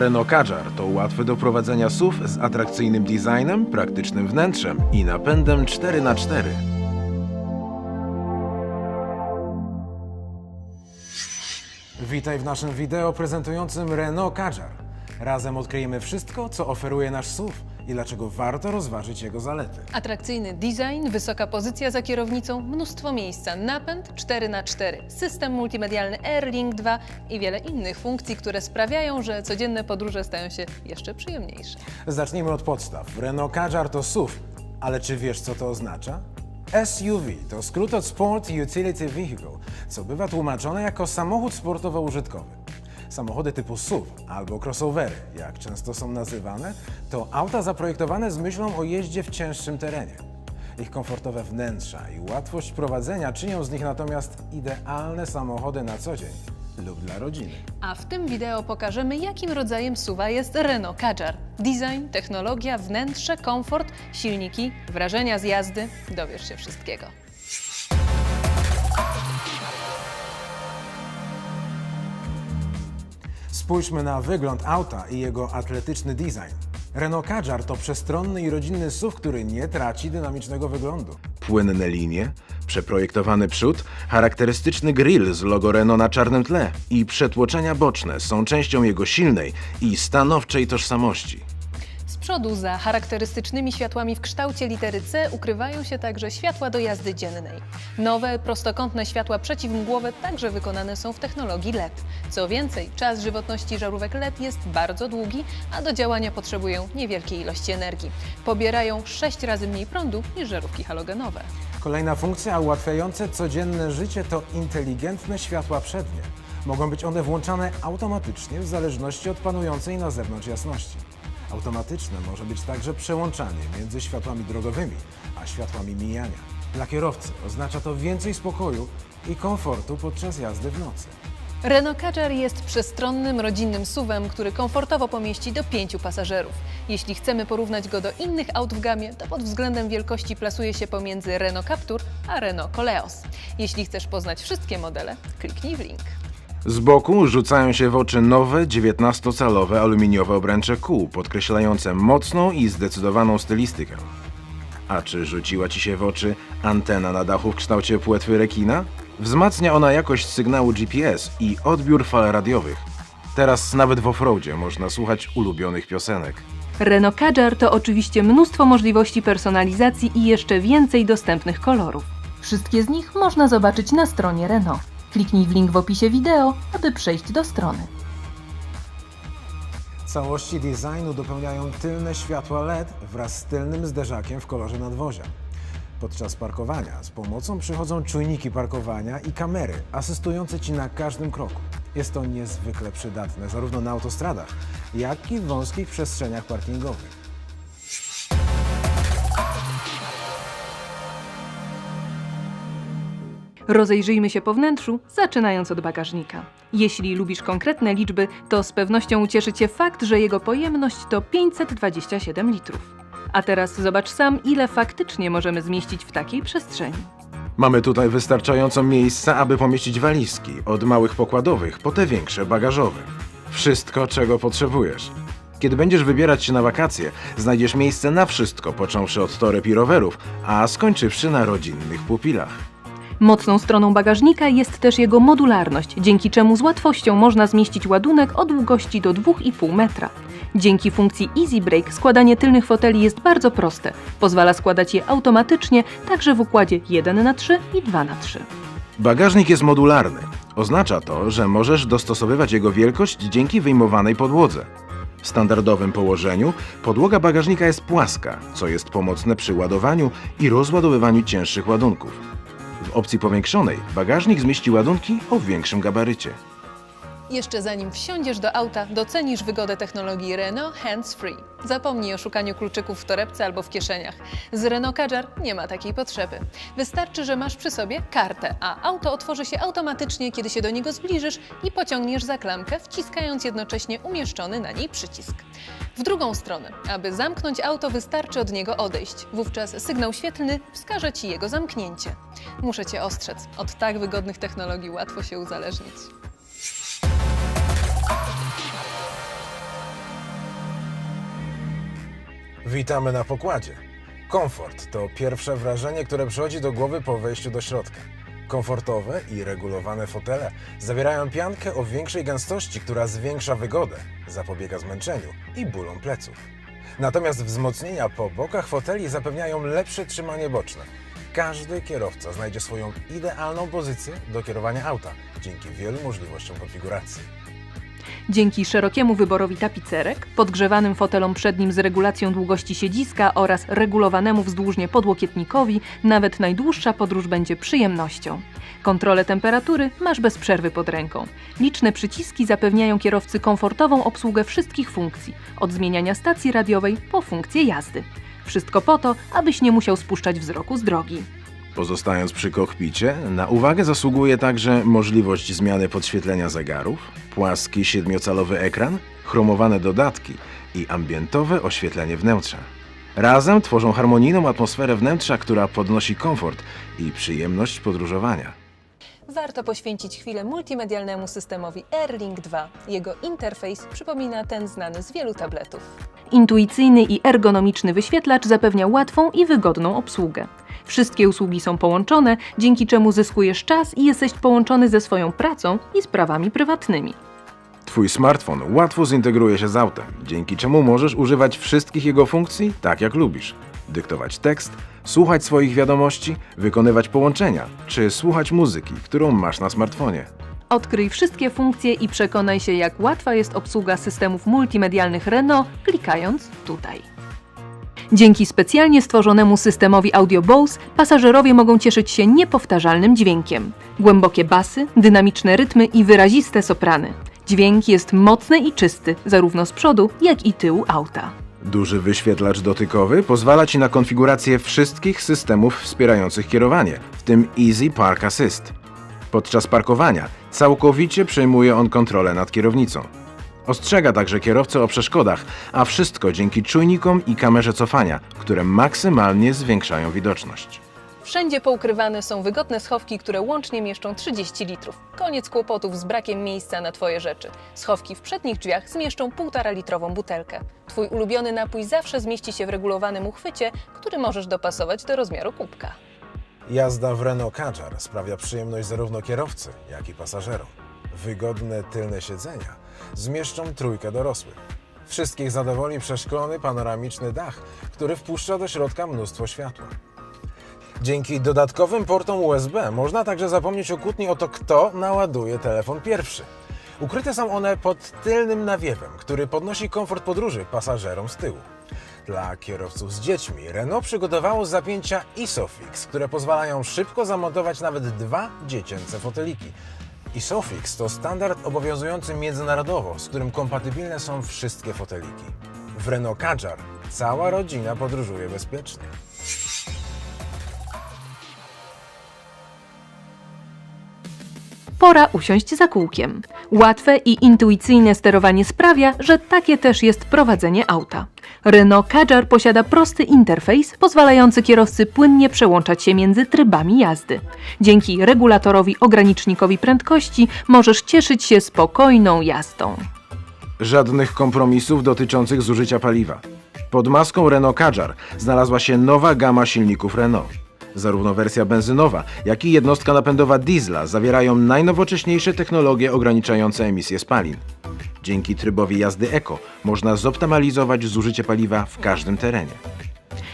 Renault Kadjar to łatwy do prowadzenia SUV z atrakcyjnym designem, praktycznym wnętrzem i napędem 4x4. Witaj w naszym wideo prezentującym Renault Kadjar. Razem odkryjemy wszystko, co oferuje nasz SUV i dlaczego warto rozważyć jego zalety. Atrakcyjny design, wysoka pozycja za kierownicą, mnóstwo miejsca, napęd 4x4, system multimedialny AirLink 2 i wiele innych funkcji, które sprawiają, że codzienne podróże stają się jeszcze przyjemniejsze. Zacznijmy od podstaw. Renault Kadjar to SUV, ale czy wiesz, co to oznacza? SUV to skrót od Sport Utility Vehicle, co bywa tłumaczone jako samochód sportowo-użytkowy. Samochody typu SUV albo crossovery, jak często są nazywane, to auta zaprojektowane z myślą o jeździe w cięższym terenie. Ich komfortowe wnętrza i łatwość prowadzenia czynią z nich natomiast idealne samochody na co dzień lub dla rodziny. A w tym wideo pokażemy, jakim rodzajem suwa jest Renault Kadjar. Design, technologia, wnętrze, komfort, silniki, wrażenia z jazdy. Dowiesz się wszystkiego. Spójrzmy na wygląd auta i jego atletyczny design. Renault Kadjar to przestronny i rodzinny SUV, który nie traci dynamicznego wyglądu. Płynne linie, przeprojektowany przód, charakterystyczny grill z logo Renault na czarnym tle i przetłoczenia boczne są częścią jego silnej i stanowczej tożsamości. Przodu za charakterystycznymi światłami w kształcie litery C ukrywają się także światła do jazdy dziennej. Nowe, prostokątne światła przeciwmgłowe także wykonane są w technologii LED. Co więcej, czas żywotności żarówek LED jest bardzo długi, a do działania potrzebują niewielkiej ilości energii. Pobierają 6 razy mniej prądu niż żarówki halogenowe. Kolejna funkcja ułatwiająca codzienne życie to inteligentne światła przednie. Mogą być one włączane automatycznie w zależności od panującej na zewnątrz jasności. Automatyczne może być także przełączanie między światłami drogowymi a światłami mijania. Dla kierowcy oznacza to więcej spokoju i komfortu podczas jazdy w nocy. Renault Kadjar jest przestronnym, rodzinnym SUV-em, który komfortowo pomieści do pięciu pasażerów. Jeśli chcemy porównać go do innych aut w gamie, to pod względem wielkości plasuje się pomiędzy Renault Captur a Renault Koleos. Jeśli chcesz poznać wszystkie modele, kliknij w link. Z boku rzucają się w oczy nowe 19-calowe aluminiowe obręcze kół, podkreślające mocną i zdecydowaną stylistykę. A czy rzuciła Ci się w oczy antena na dachu w kształcie płetwy rekina? Wzmacnia ona jakość sygnału GPS i odbiór fal radiowych. Teraz nawet w offroadzie można słuchać ulubionych piosenek. Renault Kadjar to oczywiście mnóstwo możliwości personalizacji i jeszcze więcej dostępnych kolorów. Wszystkie z nich można zobaczyć na stronie Renault. Kliknij w link w opisie wideo, aby przejść do strony. Całości designu dopełniają tylne światła LED wraz z tylnym zderzakiem w kolorze nadwozia. Podczas parkowania z pomocą przychodzą czujniki parkowania i kamery asystujące Ci na każdym kroku. Jest to niezwykle przydatne zarówno na autostradach, jak i w wąskich przestrzeniach parkingowych. Rozejrzyjmy się po wnętrzu, zaczynając od bagażnika. Jeśli lubisz konkretne liczby, to z pewnością ucieszy Cię fakt, że jego pojemność to 527 litrów. A teraz zobacz sam, ile faktycznie możemy zmieścić w takiej przestrzeni. Mamy tutaj wystarczająco miejsca, aby pomieścić walizki, od małych pokładowych po te większe bagażowe. Wszystko, czego potrzebujesz. Kiedy będziesz wybierać się na wakacje, znajdziesz miejsce na wszystko, począwszy od toreb i rowerów, a skończywszy na rodzinnych pupilach. Mocną stroną bagażnika jest też jego modularność, dzięki czemu z łatwością można zmieścić ładunek o długości do 2,5 metra. Dzięki funkcji Easy Brake składanie tylnych foteli jest bardzo proste. Pozwala składać je automatycznie, także w układzie 1 na 3 i 2 na 3 Bagażnik jest modularny. Oznacza to, że możesz dostosowywać jego wielkość dzięki wyjmowanej podłodze. W standardowym położeniu podłoga bagażnika jest płaska, co jest pomocne przy ładowaniu i rozładowywaniu cięższych ładunków. W opcji powiększonej bagażnik zmieści ładunki o większym gabarycie. Jeszcze zanim wsiądziesz do auta, docenisz wygodę technologii Renault Hands Free. Zapomnij o szukaniu kluczyków w torebce albo w kieszeniach. Z Renault Kadjar nie ma takiej potrzeby. Wystarczy, że masz przy sobie kartę, a auto otworzy się automatycznie, kiedy się do niego zbliżysz i pociągniesz za klamkę, wciskając jednocześnie umieszczony na niej przycisk. W drugą stronę, aby zamknąć auto, wystarczy od niego odejść. Wówczas sygnał świetlny wskaże Ci jego zamknięcie. Muszę Cię ostrzec, od tak wygodnych technologii łatwo się uzależnić. Witamy na pokładzie. Komfort to pierwsze wrażenie, które przychodzi do głowy po wejściu do środka. Komfortowe i regulowane fotele zawierają piankę o większej gęstości, która zwiększa wygodę, zapobiega zmęczeniu i bólom pleców. Natomiast wzmocnienia po bokach foteli zapewniają lepsze trzymanie boczne. Każdy kierowca znajdzie swoją idealną pozycję do kierowania auta dzięki wielu możliwościom konfiguracji. Dzięki szerokiemu wyborowi tapicerek, podgrzewanym fotelom przednim z regulacją długości siedziska oraz regulowanemu wzdłużnie podłokietnikowi, nawet najdłuższa podróż będzie przyjemnością. Kontrolę temperatury masz bez przerwy pod ręką. Liczne przyciski zapewniają kierowcy komfortową obsługę wszystkich funkcji, od zmieniania stacji radiowej po funkcję jazdy. Wszystko po to, abyś nie musiał spuszczać wzroku z drogi. Pozostając przy kokpicie, na uwagę zasługuje także możliwość zmiany podświetlenia zegarów, płaski siedmiocalowy ekran, chromowane dodatki i ambientowe oświetlenie wnętrza. Razem tworzą harmonijną atmosferę wnętrza, która podnosi komfort i przyjemność podróżowania. Warto poświęcić chwilę multimedialnemu systemowi AirLink 2. Jego interfejs przypomina ten znany z wielu tabletów. Intuicyjny i ergonomiczny wyświetlacz zapewnia łatwą i wygodną obsługę. Wszystkie usługi są połączone, dzięki czemu zyskujesz czas i jesteś połączony ze swoją pracą i sprawami prywatnymi. Twój smartfon łatwo zintegruje się z autem, dzięki czemu możesz używać wszystkich jego funkcji tak jak lubisz. Dyktować tekst, słuchać swoich wiadomości, wykonywać połączenia, czy słuchać muzyki, którą masz na smartfonie. Odkryj wszystkie funkcje i przekonaj się, jak łatwa jest obsługa systemów multimedialnych Renault, klikając tutaj. Dzięki specjalnie stworzonemu systemowi Audio Bose pasażerowie mogą cieszyć się niepowtarzalnym dźwiękiem. Głębokie basy, dynamiczne rytmy i wyraziste soprany. Dźwięk jest mocny i czysty, zarówno z przodu, jak i tyłu auta. Duży wyświetlacz dotykowy pozwala Ci na konfigurację wszystkich systemów wspierających kierowanie, w tym Easy Park Assist. Podczas parkowania całkowicie przejmuje on kontrolę nad kierownicą. Ostrzega także kierowcę o przeszkodach, a wszystko dzięki czujnikom i kamerze cofania, które maksymalnie zwiększają widoczność. Wszędzie poukrywane są wygodne schowki, które łącznie mieszczą 30 litrów. Koniec kłopotów z brakiem miejsca na Twoje rzeczy. Schowki w przednich drzwiach zmieszczą 1,5 litrową butelkę. Twój ulubiony napój zawsze zmieści się w regulowanym uchwycie, który możesz dopasować do rozmiaru kubka. Jazda w Renault Kadjar sprawia przyjemność zarówno kierowcy, jak i pasażerom. Wygodne tylne siedzenia zmieszczą trójkę dorosłych. Wszystkich zadowoli przeszklony panoramiczny dach, który wpuszcza do środka mnóstwo światła. Dzięki dodatkowym portom USB można także zapomnieć o kłótni o to, kto naładuje telefon pierwszy. Ukryte są one pod tylnym nawiewem, który podnosi komfort podróży pasażerom z tyłu. Dla kierowców z dziećmi Renault przygotowało zapięcia ISOFIX, które pozwalają szybko zamontować nawet dwa dziecięce foteliki. ISOFIX to standard obowiązujący międzynarodowo, z którym kompatybilne są wszystkie foteliki. W Renault Kadjar cała rodzina podróżuje bezpiecznie. Pora usiąść za kółkiem. Łatwe i intuicyjne sterowanie sprawia, że takie też jest prowadzenie auta. Renault Kadjar posiada prosty interfejs pozwalający kierowcy płynnie przełączać się między trybami jazdy. Dzięki regulatorowi ogranicznikowi prędkości możesz cieszyć się spokojną jazdą. Żadnych kompromisów dotyczących zużycia paliwa. Pod maską Renault Kadjar znalazła się nowa gama silników Renault. Zarówno wersja benzynowa, jak i jednostka napędowa diesla zawierają najnowocześniejsze technologie ograniczające emisję spalin. Dzięki trybowi jazdy Eco można zoptymalizować zużycie paliwa w każdym terenie.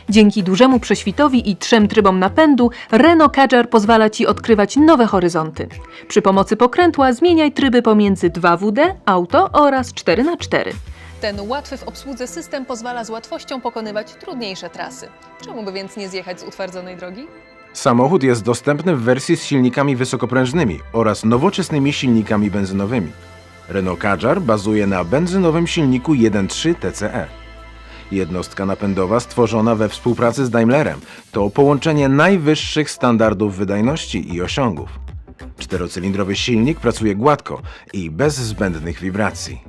Dzięki dużemu prześwitowi i trzem trybom napędu, Renault Kadjar pozwala Ci odkrywać nowe horyzonty. Przy pomocy pokrętła zmieniaj tryby pomiędzy 2WD, auto oraz 4x4. Ten łatwy w obsłudze system pozwala z łatwością pokonywać trudniejsze trasy. Czemu by więc nie zjechać z utwardzonej drogi? Samochód jest dostępny w wersji z silnikami wysokoprężnymi oraz nowoczesnymi silnikami benzynowymi. Renault Kadjar bazuje na benzynowym silniku 1.3 TCE. Jednostka napędowa stworzona we współpracy z Daimlerem to połączenie najwyższych standardów wydajności i osiągów. Czterocylindrowy silnik pracuje gładko i bez zbędnych wibracji.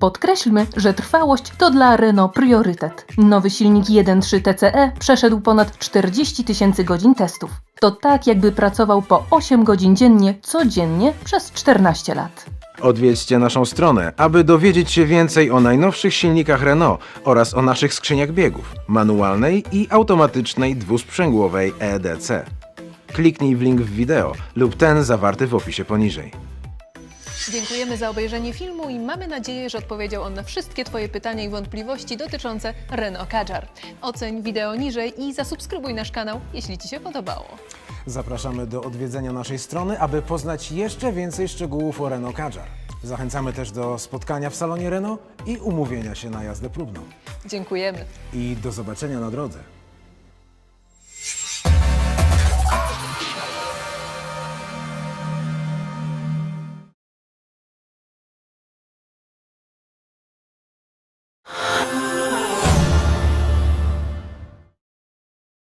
Podkreślmy, że trwałość to dla Renault priorytet. Nowy silnik 1.3 TCE przeszedł ponad 40 tysięcy godzin testów. To tak, jakby pracował po 8 godzin dziennie, codziennie przez 14 lat. Odwiedźcie naszą stronę, aby dowiedzieć się więcej o najnowszych silnikach Renault oraz o naszych skrzyniach biegów, manualnej i automatycznej dwusprzęgłowej EDC. Kliknij w link w wideo lub ten zawarty w opisie poniżej. Dziękujemy za obejrzenie filmu i mamy nadzieję, że odpowiedział on na wszystkie Twoje pytania i wątpliwości dotyczące Renault Kadżar. Oceń wideo niżej i zasubskrybuj nasz kanał, jeśli Ci się podobało. Zapraszamy do odwiedzenia naszej strony, aby poznać jeszcze więcej szczegółów o Renault Kadżar. Zachęcamy też do spotkania w salonie Renault i umówienia się na jazdę próbną. Dziękujemy. I do zobaczenia na drodze.